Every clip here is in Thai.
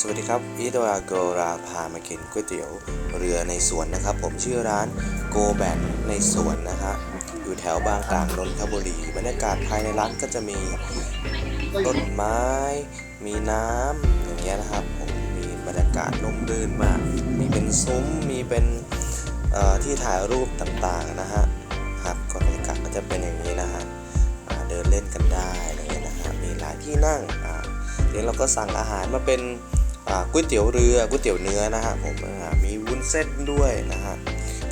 สวัสดีครับอีโดราโกราพามากินก๋วยเตี๋ยวเรือในสวนนะครับ ผมชื่อร้านโกแบนในสวนนะฮะอยู่แถวบางกลางนนทบุรีบรรยากาศภายในร้านก็จะมีต้นไม้ มีน้ำอย่างเงี้ยนะครับ ผมมีบรรยากาศร่มรื่นมาก มีเป็นซุ้มมีเป็นที่ถ่ายรูปต่างๆนะฮะครับก็บรรยากาศก็จะเป็นอย่างนี้นะฮะเดินเล่นกันได้อะไรเงี้ยนะฮะมีหลายที่นั่งอ่าเดี๋ยวเราก็สั่งอาหารมาเป็น ก๋วยเตี๋ยวเรือก๋วยเตี๋ยวเนื้อนะฮะผมมีวุ้นเส้นด้วยนะฮะ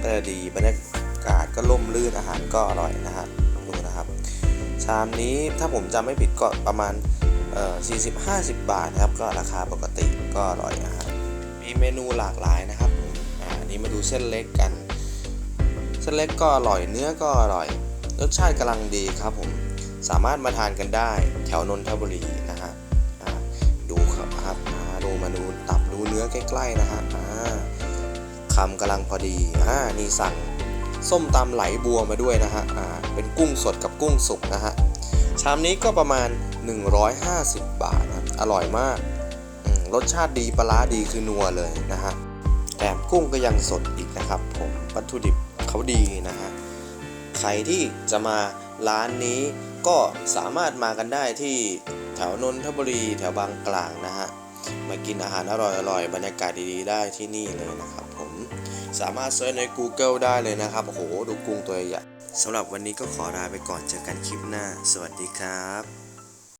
ก็ดีบรรยากาศก็ร่มรื่นอาหารก็อร่อยนะฮะดูนะครับ ชามนี้ถ้าผมจำไม่ผิดก็ประมาณเอ่อ40-50บาทนะครับ ก็ราคาปกติก็อร่อยนะฮะมีเมนูหลากหลายนะครับอ่าอันนี้มาดูเส้นเล็กกัน เส้นเล็กก็อร่อยเนื้อก็อร่อย รสชาติกำลังดีครับผมสามารถมาทานกันได้แถวนนทบุรีนะ มาดูตับดูเนื้อใกล้ๆนะฮะอ่าคำกำลังพอดีอ่านี่สั่งส้มตำไหลบัวมาด้วยนะฮะอ่าเป็นกุ้งสดกับกุ้งสุกนะฮะชามนี้ก็ประมาณ 150 บาทนะอร่อยมากรสชาติดีปลาร้าดีคือนัวเลยนะฮะแถมกุ้งก็ยังสดอีกนะครับ ผมวัตถุดิบเขาดีนะฮะใครที่จะมาร้านนี้ก็สามารถมากันได้ที่แถวนนทบุรีแถวบางกลางนะฮะ มากินอาหารอร่อยๆ บรรยากาศดีๆ ได้ที่นี่เลยนะครับผม สามารถเซิร์ชใน Google ได้เลยนะครับ โอ้โห ดูกุ้งตัวใหญ่สำหรับวันนี้ก็ขอลาไปก่อน เจอกันคลิปหน้า สวัสดีครับ